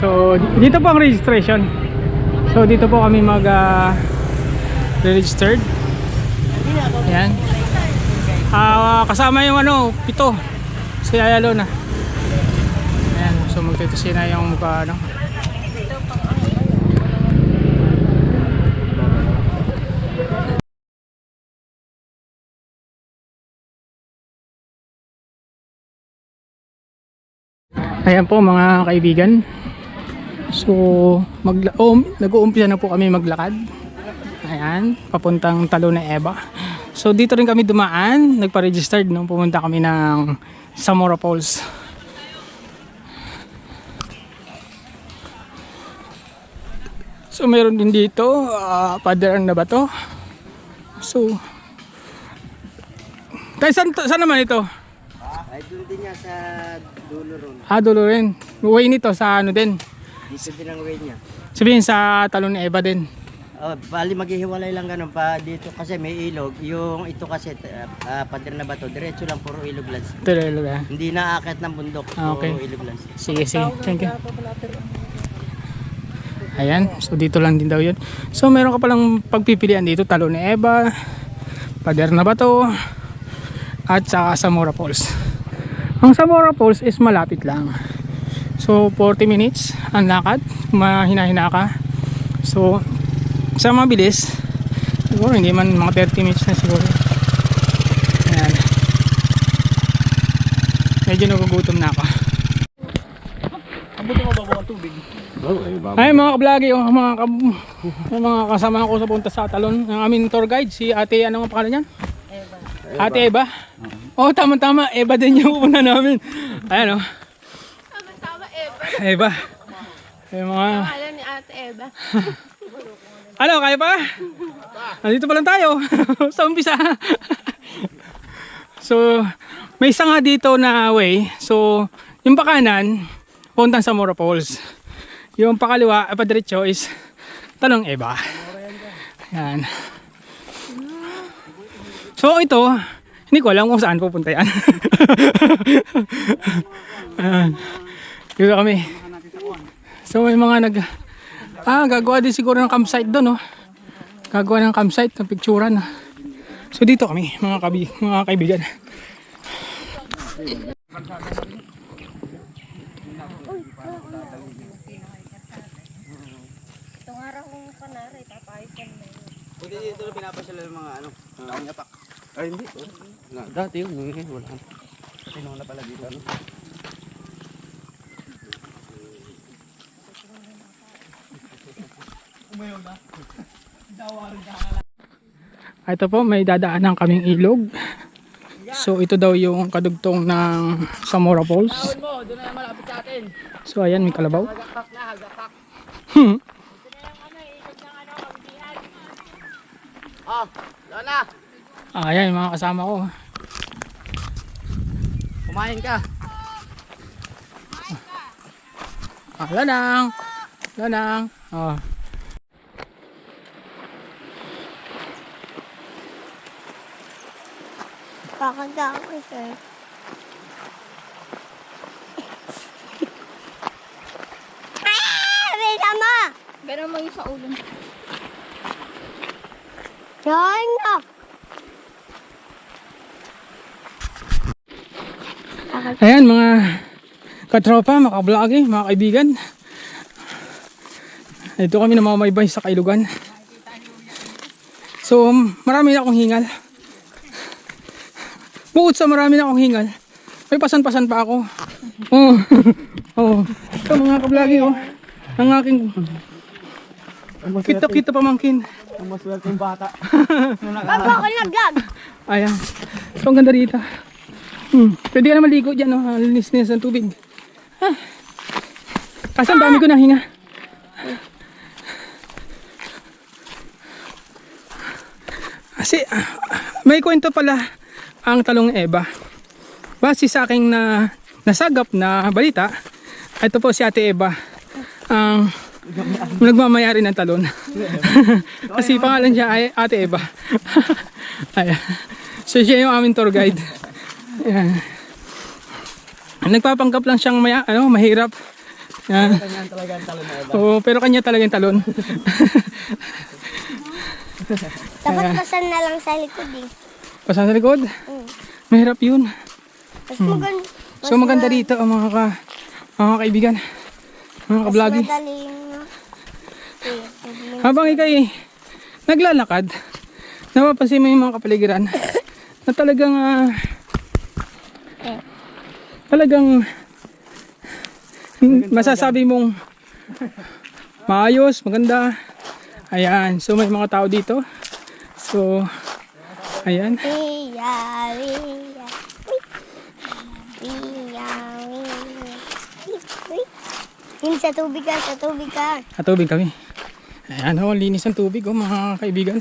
So, di- dito po ang registration. So, dito po kami mag ah, registered. Ayan. Ah, kasama yung ano, pito. Si Ayalo na. Ayan, so magtitusin na yung mukha ano. Ayan po mga kaibigan. So, mag oh, nag-uumpisa na po kami maglakad. Ayan, papuntang talo na Eva. So, dito rin kami dumaan, nagpa-registered nung pumunta kami ng Samora Falls. So, meron din dito, uh, paderan na ba to? So, tayo saan, saan naman ito? Ay, doon din niya sa dulo ron. Ah, dulo rin. Way nito sa ano din. Dito din ang way niya. Sabihin sa talon ni Eva din. Oh, bali maghihiwalay lang ganun pa dito kasi may ilog. Yung ito kasi uh, pader na bato, diretso lang puro ilog lang. Tuloy lang. Hindi naakit ng bundok, Ah, okay. puro ilog lang. Sige, sige. Thank you. Ayan. So, dito lang din daw yun. So, meron ka palang pagpipilian dito. Talon ni Eva. Pader na Bato. At saka Samora Falls. Ang Samora Falls is malapit lang. So, 40 minutes ang lakad. Mahina-hina ka. So, sa mabilis, siguro hindi man mga 30 minutes na siguro. Ayan. Medyo nagugutom na ako. Ay mga kablagi, oh, mga, kab mga kasama ko sa punta sa talon. Ang aming tour guide, si ate, ano ang pangalan niyan? Ate Eva. Oh, tama-tama. Eva din yung una namin. Ayan oh. Eva. Eva. Yung mga... Pangalan ni Ate Eva. Ano, kaya pa? Nandito pa lang tayo. sa umpisa. so, may isa nga dito na way. So, yung pakanan, puntang sa Mora Falls. Yung pakaliwa, eh, padiretso is Talong Eba. Yan. So, ito, hindi ko alam kung saan pupunta yan. Ayan. Dito kami. So, may mga nag... Ah, gagawa din siguro ng campsite doon, no? Gagawa ng campsite, ng picturean. So dito kami, mga, kabi, mga kaibigan. Itong araw kong kanari, tapayitan na yun. Hindi dito na pinapasala ng mga ano, uh, yapak. Ay, hindi. Oh. Na, dati yun, wala. Tinong na pala dito. Ano? Ito po, may dadaanan kaming ilog. So ito daw yung kadugtong ng Samora Falls. So ayan, may kalabaw. Hmm. Oh, Lola, Ah, ayan, yung mga kasama ko. kumain ka. Ah, lanang! Lanang! Oh. Pakanda ako, sir. Ah! May sama! Ganun mo yung sa ulo. Yan na! Ayan, mga katropa, mga kablagi, mga kaibigan. Ito kami na mamaybay sa Kailugan. So, marami na akong hingal. Bukod sa marami na akong hingal, may pasan-pasan pa ako. Oh. oh. Ito mga kablagi, oh. Ang aking kita-kita pamangkin. Ang maswerte yung bata. Bago ako naglag! Ayan. So, ang ganda dito. Hmm. Pwede ka na maligo dyan? Ang linis-linis ng tubig. Ah. Kasi ang dami ko ng hinga. Kasi, ah, may kwento pala ang talong Eva. Base sa aking na, nasagap na balita, ito po si Ate Eva. Ang nagmamayari ng talon. Kasi pangalan siya ay Ate Eva. Ayan. So siya yung aming tour guide. Ayan. Nagpapanggap lang siyang maya, ano, mahirap. Kanya talaga ang talo na iba. Oo, pero kanya talaga yung talon. Dapat pasan na lang sa likod eh. Pasan sa likod. Mm. Mahirap yun. Mas maganda. So maganda dito ang mga ka, mga kaibigan. Mga eh, Habang ikay naglalakad, napapansin mo yung mga kapaligiran na talagang ah, talagang masasabi mong maayos, maganda. Ayan, so may mga tao dito. So, ayan. Iya, iya. Iya, iya. Yun sa tubig ka, sa tubig ka. At tubig kami. Ayan o, linis ng tubig o mga kaibigan.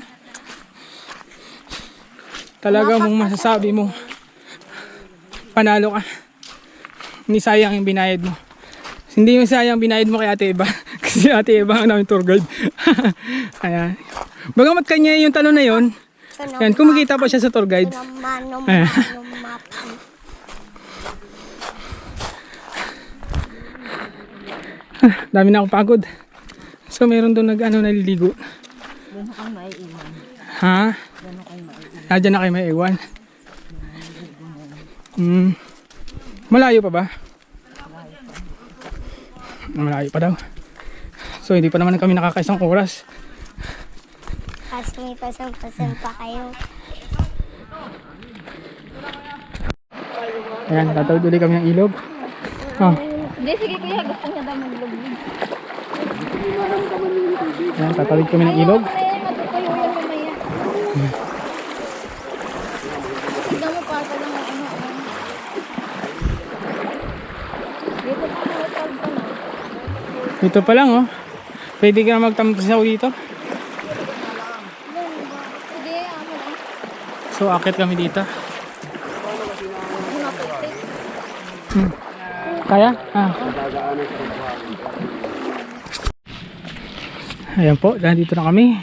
Talaga mong masasabi mo, panalo ka. Hindi sayang yung binayad mo. Hindi yung sayang binayad mo kay Ate Eva. Kasi Ate Eva ang namin tour guide. Ayan. Bagamat kanya yung tanong na yon, yan, kumikita pa siya sa tour guide. Ayan. Dami na akong pagod. So meron doon nag ano naliligo. Ha? Ah, dyan na kayo may iwan. Hmm. Malayo pa ba? Malayo pa daw. So hindi pa naman kami nakakaisang oras. Tapos may pasan-pasan pa kayo. Ayan, tatawid ulit kami ng ilog. Oh, Hindi, sige kuya, gusto niya daw maglubog. ayan, tatawid kami ng ilog. Matutuyo yan mamaya. Tignan mo pa lang ang ano. ano. Dito pa lang oh. Pwede ka na magtampisaw dito. Sige, amo na. So akit kami dito. Hmm. Kaya? Ah. Ayan po, nandito na kami.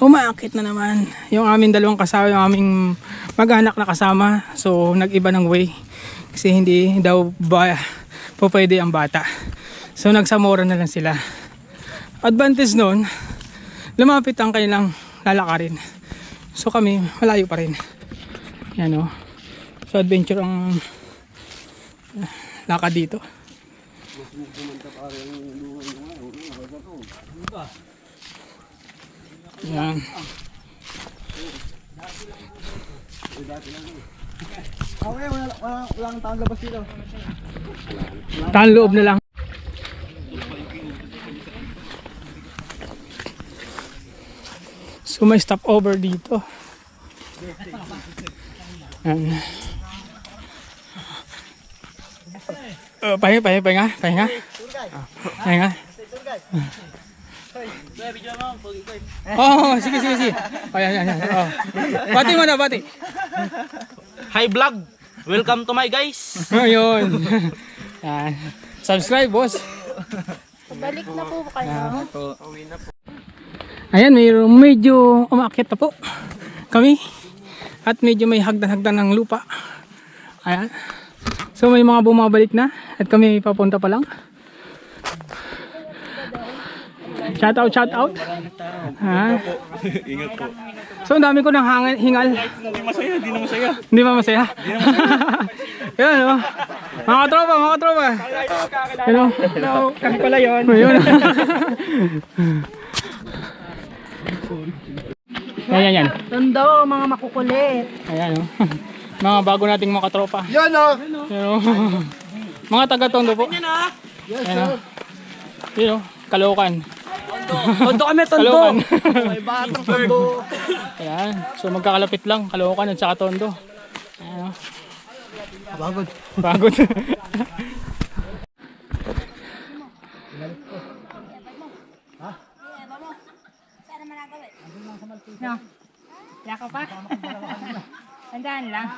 Umaakit na naman. Yung aming dalawang kasama, yung aming mag-anak na kasama. So, nag-iba ng way. Kasi hindi daw ba po pwede ang bata. So, nagsamora na lang sila. Advantage nun, lumapit ang kanilang lalakarin. So, kami, malayo pa rin. Yan o. So, adventure ang ah, lakad dito. Yan. Okay, wala, wala, wala kang taong labas dito. Tahan loob na lang. So may stop over dito. Yan. Uh, pahinga, pahinga, pahinga, pahinga. Ah, Pahinga. Oh, sige, sige, sige. Oh, yan, yan, yan. Oh. Bati mo na, bati. Hi vlog! Welcome to my guys! Ayun. Yan. Subscribe, boss. Balik na po kayo. Ayan, may medyo umakyat na po kami. At medyo may hagdan-hagdan ng lupa. Ayan. So may mga bumabalik na at kami papunta pa lang. Shout out, shout out. Ha? Ingat po. So ang dami ko ng hangal, hingal. Hindi masaya, hindi na masaya. Hindi ba masaya? Yan, oh. Mga katropa, mga katropa. Hello. Hello. Kami pala yun. Ayun. Ayan, yan. Tondo, mga makukulit. Ayan, oh. Mga bago nating mga katropa. Yan o! Ayan, oh. Mga taga-tondo po. Ayan, oh. Yun, oh. Kalokan. Tondo kami, tondo. Kalokan. May batang tondo. Ayan. So magkakalapit lang. Kalokan at saka tondo. Ayan, oh. Pagod. Pagod. Yaka pa. Tandaan lang.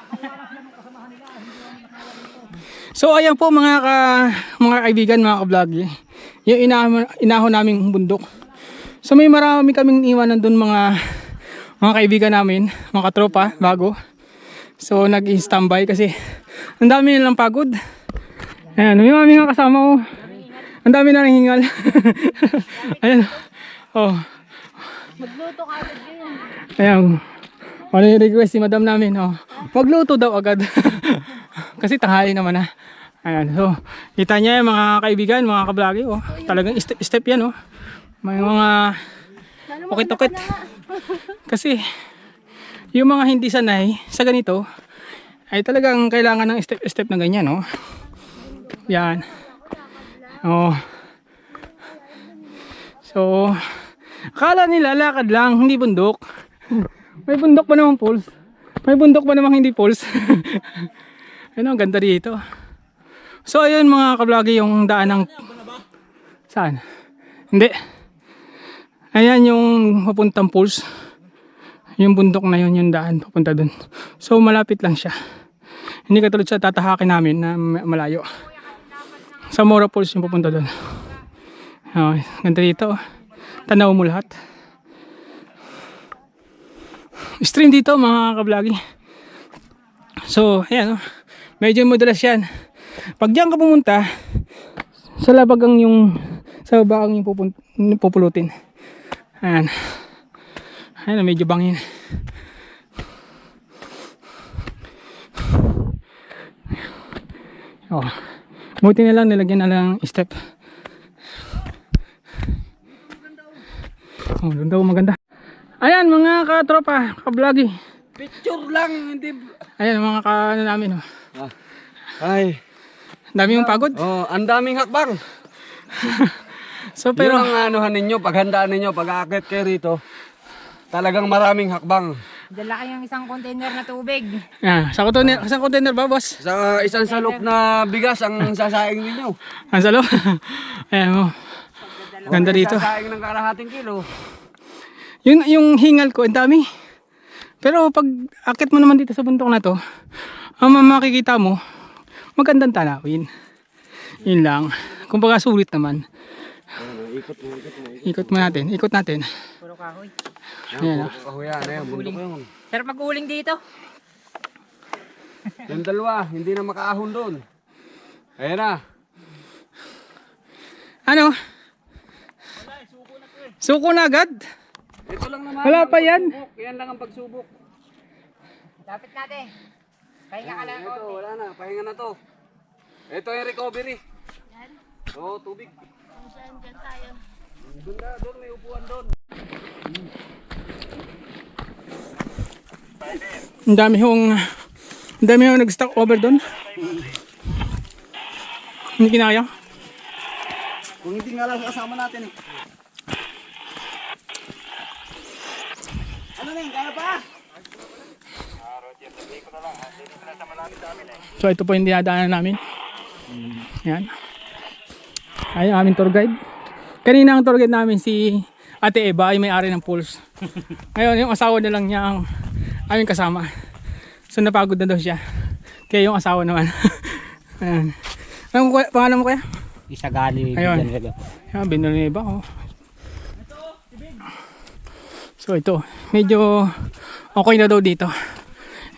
So ayan po mga ka, mga kaibigan, mga ka-vlog. Yung inahon, inahon naming bundok. So may marami kaming iwanan doon mga mga kaibigan namin, mga katropa, bago. So nag-standby kasi ang dami nilang pagod. Ayan, aming mga kasama ko. Ang dami na rin hingal. Ayan. Oh. Magluto ka agad yun. Ayan. Ano yung request si madam namin? Oh. Magluto daw agad. Kasi tanghali naman na. Ayan. So, kita niya yung mga kaibigan, mga kablagi. Oh. Talagang step, step yan. Oh. May mga ukit-ukit. Kasi, yung mga hindi sanay sa ganito, ay talagang kailangan ng step-step na ganyan. Oh. Yan. Oh. So, akala nila lakad lang, hindi bundok. May bundok pa naman pools. May bundok pa namang hindi pools. Ano, ang ganda dito. So, ayun mga kablagi yung daan ng... Saan? Hindi. Ayan yung papuntang pools. Yung bundok na yun, yung daan papunta dun. So, malapit lang siya. Hindi katulad sa tatahakin namin na ma- malayo. Sa Mora Falls yung pupunta dun. Okay, ganda dito. Tanaw mo lahat. Stream dito mga kablagi. So, ayan oh. Medyo madulas yan. Pag diyan ka pumunta, sa labag ang yung sa baba ang yung pupun, pupulutin. Ayan. Ayan, medyo bangin. Oh. Buti na lang nilagyan na lang step. Doon daw maganda. Ayan mga katropa, kablagi. Picture lang, hindi... Ayan mga ka ano namin oh. Ay, Ang Dami yung pagod. oh, ang daming hakbang. So Pero, Yun ang anuhan ninyo, paghandaan ninyo, pag aakit kayo rito, talagang maraming hakbang. Dala kayong isang container na tubig. ah, sa container, sa container ba boss? Sa isang salok na bigas ang sasaing ninyo. Ang salo. Ayan oh. Ganda dito. Sasaing ng kalahating kilo. Yung yung hingal ko, ang dami. Pero pag akit mo naman dito sa bundok na to, ang makikita mo, magandang tanawin. Yun lang. Kung baga sulit naman. Ikot mo natin. Ikot natin. Puro kahoy. Ayan oh. Kahuyan, eh, bundok yun. Sarap mag-uling dito. Yung dalawa, hindi na makaahon doon. Ayan na. Ano? Suko na agad? Ito lang naman. Wala pa yan. Pagsubok. Yan lang ang pagsubok. Lapit natin. Pahinga ka lang. Ito, wala na. Pahinga na to. Ito yung recovery. Oo, tubig. Doon na, doon. May upuan doon. Ang dami yung ang dami yung nag-stock over doon. Hindi kinaya. Kung hindi nga lang kasama natin eh. Ano na yun, kaya pa? So ito po yung dinadaanan namin. Yan. Ay, aming tour guide. Kanina ang tour guide namin si Ate Eva ay may-ari ng pools. Ngayon yung asawa na lang niya ang aming kasama. So napagod na daw siya. Kaya yung asawa naman. Ayan. Kuya- pangalan mo kuya? Isa gali. Ayun. Yan, binuli ni Eva. Oh. So ito, medyo okay na daw dito.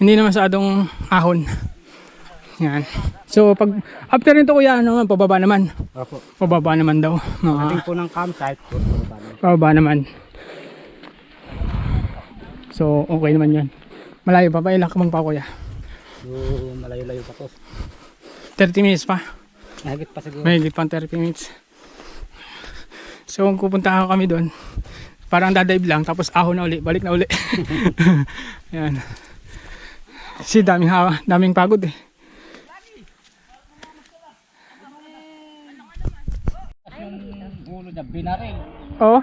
Hindi na masyadong ahon. Yan. So pag after nito kuya, ano, pababa naman. Opo. Pababa naman daw. Mga Ating po ng campsite. pababa naman. So okay naman yan. Malayo pa pa, ilang kamang pa kuya. So, malayo-layo pa to. 30 minutes pa. Nahigit pa siguro. May pang 30 minutes. So kung pupunta kami doon, parang dadive lang tapos ahon na uli, balik na uli. Yan. Si daming hawa, daming pagod eh. Ulo na binaril. Oo.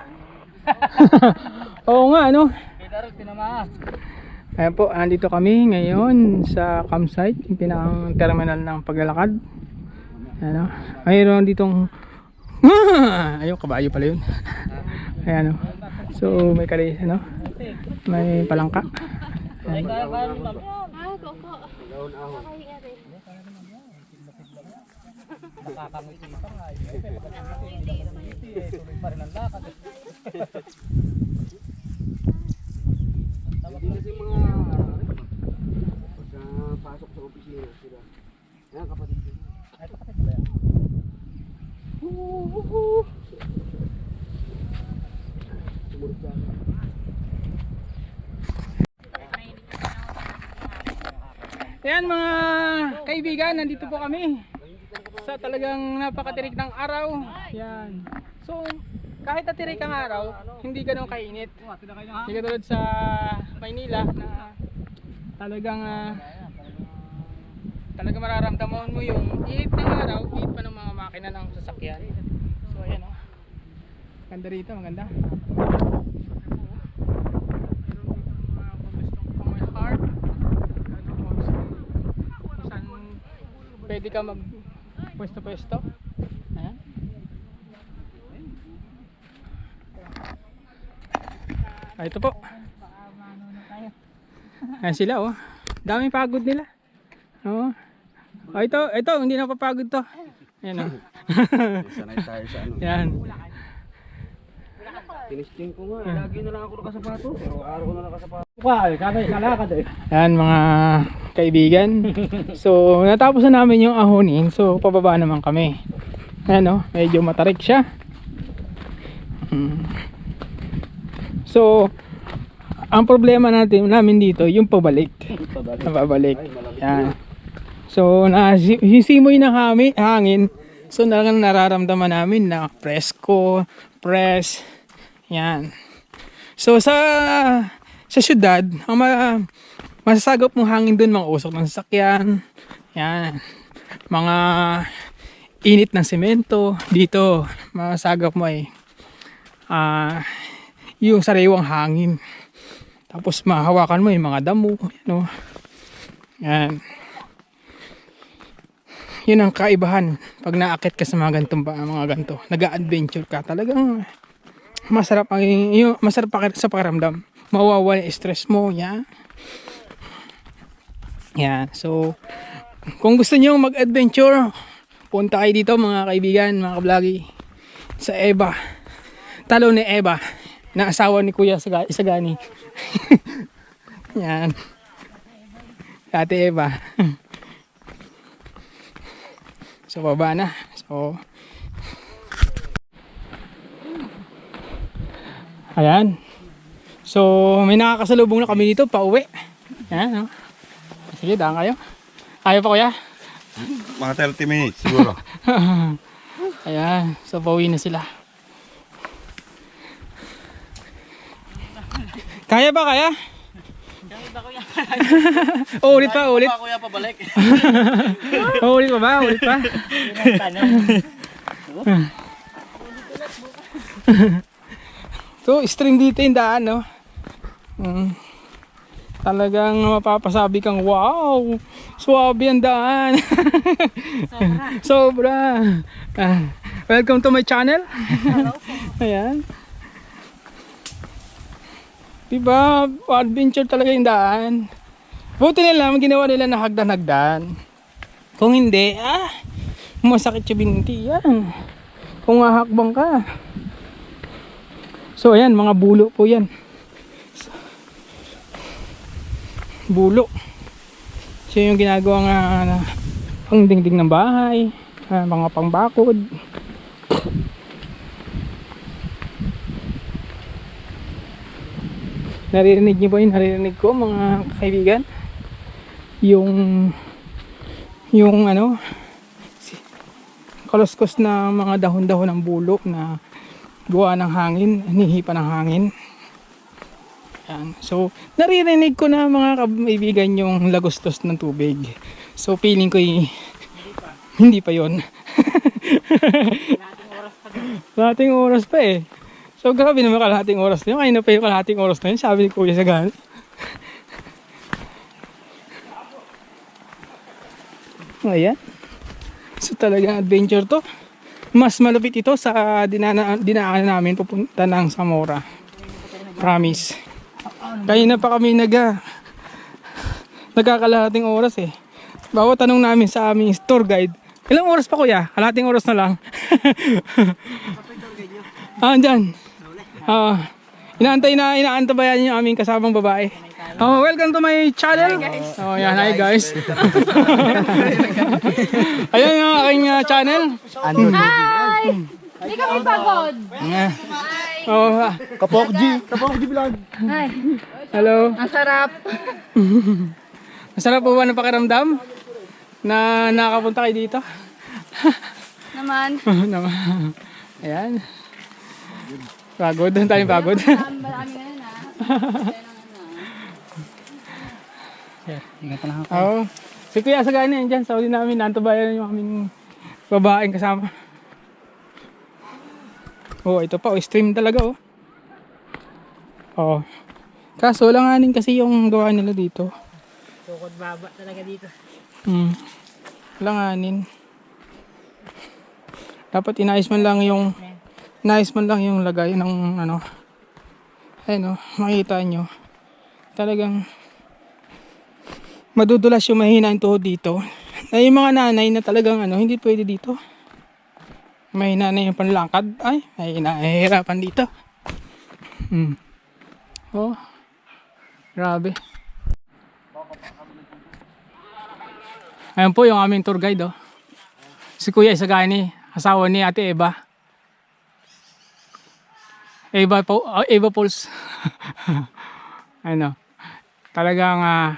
Oo nga, ano? Binaril, tinamaan. Ayan po, andito kami ngayon sa campsite, yung pinakang terminal ng paglalakad. Ayan o. Mayroon ditong... Ayun, kabayo pala yun. Ayan o. So, may kalis, ano? May palangka. Ayan. Hindi kasi mga... Pagka pasok sa opisina sila. Ayan, kapatid ko. Ayan mga kaibigan, nandito po kami sa talagang napakatirik ng araw. Yan. So, kahit natirik ang araw, hindi ganun kainit. Hindi katulad sa Maynila na talagang ah, talaga mararamdaman mo yung init ng araw, init pa ng mga makina ng sasakyan. So, ayan o. Ganda rito, maganda. kung saan pwede ka mag pwesto pwesto ayan ah, ito po ayan sila oh daming pagod nila oh. oh ito ito hindi na papagod to ayan oh Sanay tayo sa ano. yan Tinisting ko nga. eh. Lagi na lang ako nakasapato. Pero araw ko na nakasapato. Ayan mga kaibigan. So natapos na namin yung ahonin. So pababa naman kami. Ayan o, medyo matarik siya. Mm. So ang problema natin namin dito yung pabalik. Pabalik. Yan. So na sisimoy ng hangin, hangin. So nararamdaman namin na presko, press. Yan. So sa sa syudad, ang ma, masasagap mong hangin doon mga usok ng sasakyan. Yan. Mga init ng semento dito, masagap mo ay ah yung sariwang hangin. Tapos mahawakan mo yung mga damo, ano. Yan. Yun ang kaibahan pag naakit ka sa mga gantong ba, mga ganto. Nag-adventure ka talagang masarap ang yung masarap sa pakiramdam mawawala yung stress mo yan yan so kung gusto niyo mag-adventure punta kayo dito mga kaibigan mga kablagi sa Eva talo ni Eva na asawa ni Kuya Saga- Isagani yan Ate Eva so baba na so Ayan. So, may nakakasalubong na kami dito, pauwi. Ayan, no? Sige, daan kayo. Ayaw pa kuya? Mga 30 minutes siguro. Ayan, so pauwi na sila. Kaya ba, kaya? Kaya ba, kuya? ulit pa, ulit. Kuya pabalik. ulit pa ba? Ulit pa? so, string dito yung daan, no? Mm. Talagang mapapasabi kang, wow, swabe ang daan. Sobra. Ah, welcome to my channel. Ayan. Diba, adventure talaga yung daan. Buti nila, ginawa nila na hagdan-hagdan. Kung hindi, ah, masakit yung binti yan. Kung hahakbang ka. So, ayan, mga bulo po yan. Bulo. So, yung ginagawa nga na pangdingding ng bahay, ah, mga pangbakod. Naririnig niyo ba yun? Naririnig ko mga kaibigan? Yung yung ano kaluskos na mga dahon-dahon ng bulo na gawa ng hangin, nihipa ng hangin. Yan. So, naririnig ko na mga kaibigan yung lagostos ng tubig. So, feeling ko y- hindi pa yon. Kalahating oras pa eh. So, grabe naman kalahating oras na yun. Kanina pa yung kalahating oras na yun. Sabi ni Kuya Sagan. Ayan. So, talagang adventure to. Mas malupit ito sa dinana, dinaanan namin pupunta ng Zamora. Promise. Kanina pa kami nag ah, nagkakalahating oras eh. Bawat tanong namin sa aming tour guide, ilang oras pa kuya? Kalahating oras na lang. ah, dyan. Ah, inaantay na, inaantabayan yung aming kasamang babae. Oh, welcome to my channel. Oh, yan, hi guys. Ayan yung aking uh, channel. Hi! Hindi kami pagod. Oh, ah, Hi. hello. Ang sarap. Masarap po ba ng pakiramdam? Na nakapunta kayo dito? Naman. Naman. Ayan. Pagod. Doon tayo pagod. Marami ngayon ah. Oo. Si Kuya Sagana yan dyan. Sa uli namin, nantabayan yung aming babaeng kasama. Oo, ito pa. Oh, stream talaga oh. Oo. Kaso langanin kasi yung gawa nila dito. Tukod baba talaga dito. Hmm. Langanin. Dapat inayos man lang yung inayos man lang yung lagay ng ano. Ayun oh, makita nyo. Talagang madudulas yung mahina yung tuhod dito. Na yung mga nanay na talagang ano, hindi pwede dito. Mahina na yung panlangkad. Ay, mahina. Nahihirapan dito. Hmm. Oh. Grabe. Ayan po yung aming tour guide, oh. Si Kuya Isagani, asawa ni Ate Eva. Eva, po, ah, Eva Pulse. ano, talagang ah,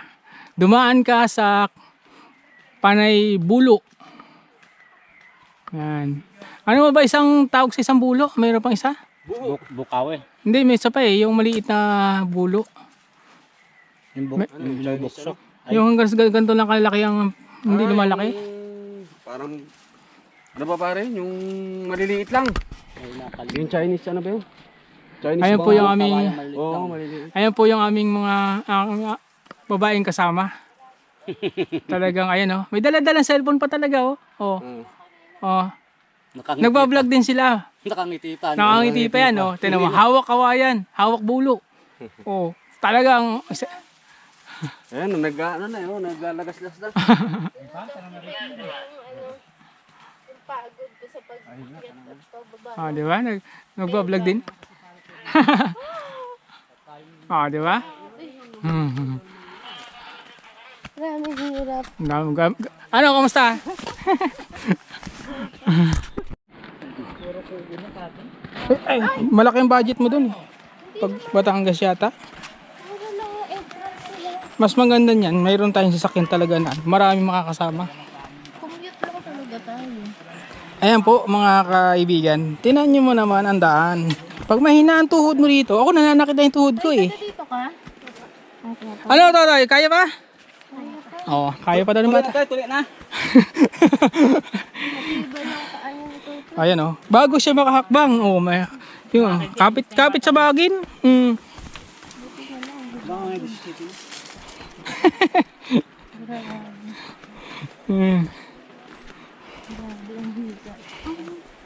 dumaan ka sa panay bulo. Yan. Ano ba isang tawag sa isang bulo? Mayroon pang isa? Buk bukaw eh. Hindi, may isa pa eh. Yung maliit na bulo. Yung buk yung bukso. Yung hanggang sa ganito lang kalaki ang hindi lumalaki. Parang, ano ba pare? Yung maliliit lang. Yung Chinese, ano ba yun? Chinese Ayan po yung aming Oo, maliliit. Ayan po yung aming mga ang, ah, babaeng kasama. Talagang ayan oh. May dala-dalang cellphone pa talaga oh. Oh. Mm. Oh. Nagba-vlog din sila. Nakangiti pa. Nakangiti pa yan oh. Tingnan mo, hawak kawayan, hawak bulo. Oh. Talagang Ayan, nag, ano na yun, naglalagas-las na. Ah, di ba? Nag nagba-vlog din. ah, di ba? Hmm. Maraming hirap. Ano, kamusta? Ay, malaking budget mo dun. eh. Pag Batangas yata. Mas maganda niyan, mayroon tayong sasakyan talaga na maraming makakasama. Commute lang talaga tayo. Ayan po mga kaibigan, tinan nyo mo naman ang daan. Pag mahina ang tuhod mo dito, ako nananakit na yung tuhod ko eh. Dito ka? Ano Totoy, kaya pa? Oo, kaya pa daw ng bata. Tuloy na. Ayan oh. Bago siya makahakbang. Oh, may yung kapit kapit sa bagin. Mm. mm.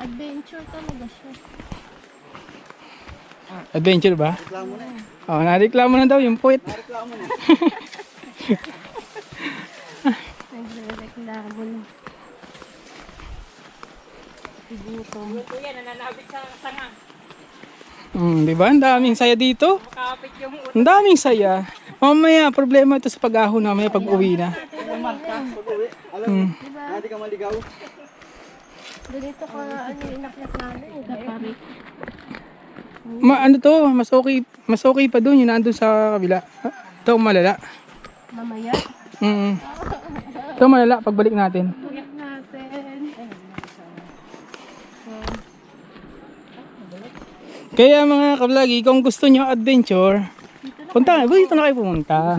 Adventure talaga siya. Adventure ba? Oh, nareklamo na daw yung puwit. Nagre-reklamo na. Kuya, nananabit sa sanga. Mm, di ba? Ang daming saya dito. Kapit yung Ang daming saya. Mamaya, problema ito sa pag-ahon na, may pag-uwi na. Mm. Ganito ka, ano, inakyat namin. Kapari. Ma, ano to, mas okay, mas okay pa doon, yung nandun sa kabila. Ah, Ito, malala. Mamaya. Mm. Ito, malala, pagbalik natin. Uyak natin. Kaya mga kablagi, kung gusto nyo adventure, punta nga, dito na kayo pumunta.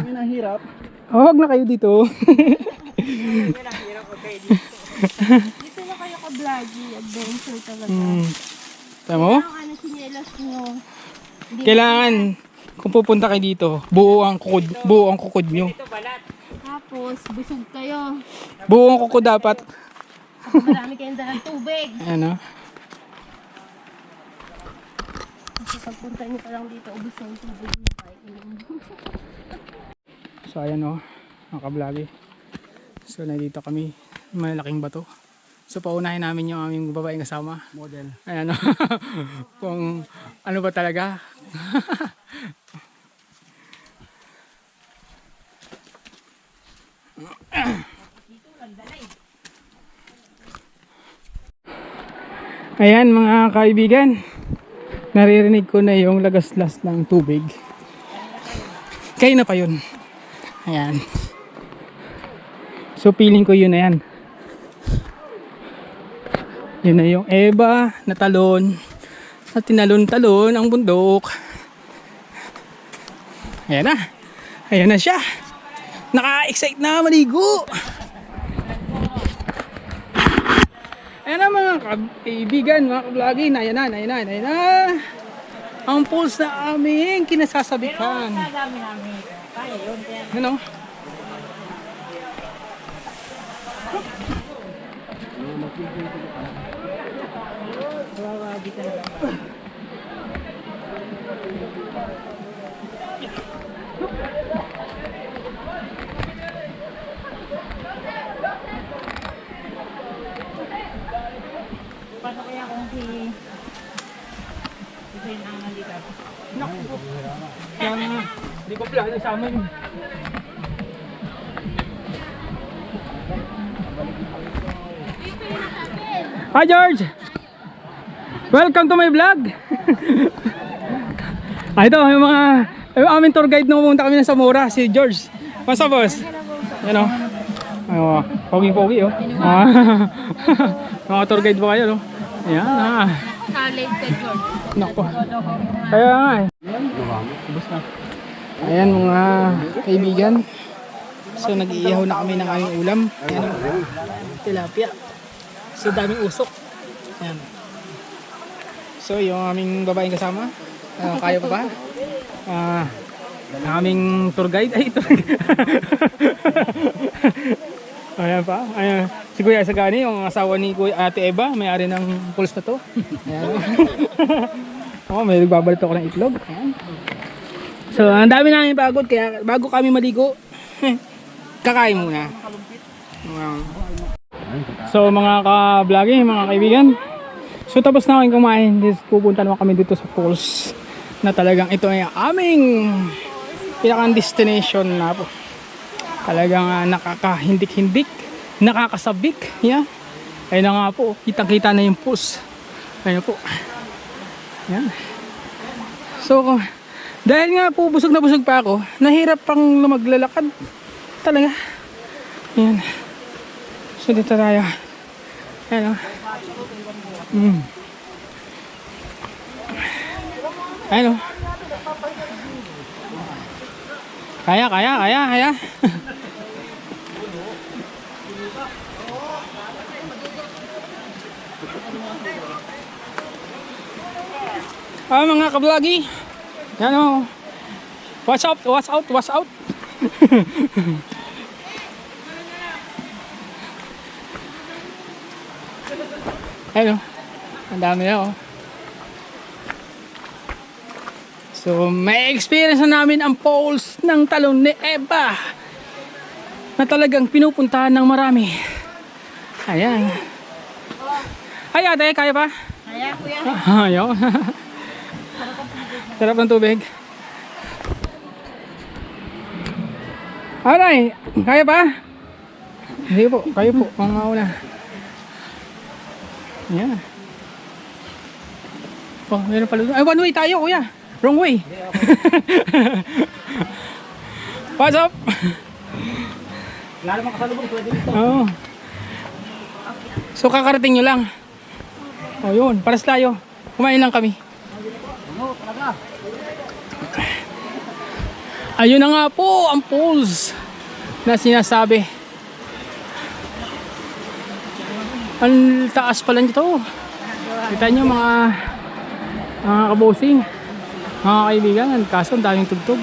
Oh, huwag na kayo dito. Dito na kayo ka-vloggy. Adventure talaga. mm. Tama mo? Ang ano, sinelas nyo. Kailangan, kung pupunta kayo dito, buo ang kukod, buo ang kukod nyo. Tapos, busog kayo. Buo ang kukod dapat. Marami kayong dalang tubig. Ano? Kasi pagpunta nyo pa lang dito, ubus na yung tubig nyo. Kahit. So ayan o, mga kablagi. So nandito kami, may malaking bato. So paunahin namin yung aming babaeng kasama. Model. Ayan o. Kung ano ba talaga. Ayan mga kaibigan. Naririnig ko na yung lagaslas ng tubig. Kayo na pa yun. Ayan. So feeling ko yun na yan. Yun na yung Eva na talon. At tinalon-talon ang bundok. Ayan na. Ayan na siya. Naka-excite na maligo. Ayan na mga kaibigan, mga kablogin. Ayan na, ayan na, ayan na. Ang pulse na aming kinasasabikan. Dami namin. Kaya yun. Kaya Ano? paano kaya kung si... Si Sen ang nandito? Yan na. Hindi ko plano sa amin. Hi George! Welcome to my vlog! ah, ito yung mga yung aming tour guide nung pumunta kami ng Zamora, si George. Basta boss? Yan o. Oh, pogi-pogi oh. Ah, mga tour guide ba kayo no? Ayan ah. Talented George. Nako. Kaya nga eh. Ubus na. Ayan mga kaibigan. So nag-iihaw na kami ng aming ulam. Ayan o. Tilapia. So daming usok. Ayan. So yung aming babaeng kasama. ah, kaya pa ba? Ah, ang aming tour guide. Ay, tour guide. Ayan pa. Ayan. Si Kuya Sagani, yung asawa ni Kuya Ate Eva, may-ari ng pulse na to. Ayan. Oo, may nagbabalot ako ng itlog. Ayan. So, ang dami namin pagod, kaya bago kami maligo, kakain muna. Ayan. So, mga ka-vlogging, mga kaibigan, so tapos na kami kumain, This, pupunta naman kami dito sa pulse na talagang ito ay aming pinakang destination na po. Talagang uh, nakakahindik-hindik, nakakasabik. Yeah. Ayun na nga po, kitang-kita na yung pulse. Ayun po. Yan. So, dahil nga po busog na busog pa ako, nahirap pang maglalakad. Talaga. Yan. So, dito tayo. Ayan o. Mm. Ayan o. Kaya, kaya, kaya, kaya. Ah, mga kablagi. Yan o. Watch out, watch out, watch out. Ayun o. Ang dami na o. So, may experience na namin ang poles ng talon ni Eva na talagang pinupuntahan ng marami. Ayan. Ay, ate, kaya pa? Kaya kuya. Ayaw. Sarap ng tubig. Aray, kaya pa? Hindi po, kayo po, mga una. Yan. Oh, meron pala doon. Ay, one way tayo, kuya. Wrong way. What's up? Lalo makasalubong, pwede dito. Oo. So, kakarating nyo lang. O, oh, yun. Paras tayo. Kumain lang kami. Ayun na nga po ang pools na sinasabi. Ang taas pala nito. Kita nyo mga mga kabosing, mga kaibigan. Kaso ang daming tugtog.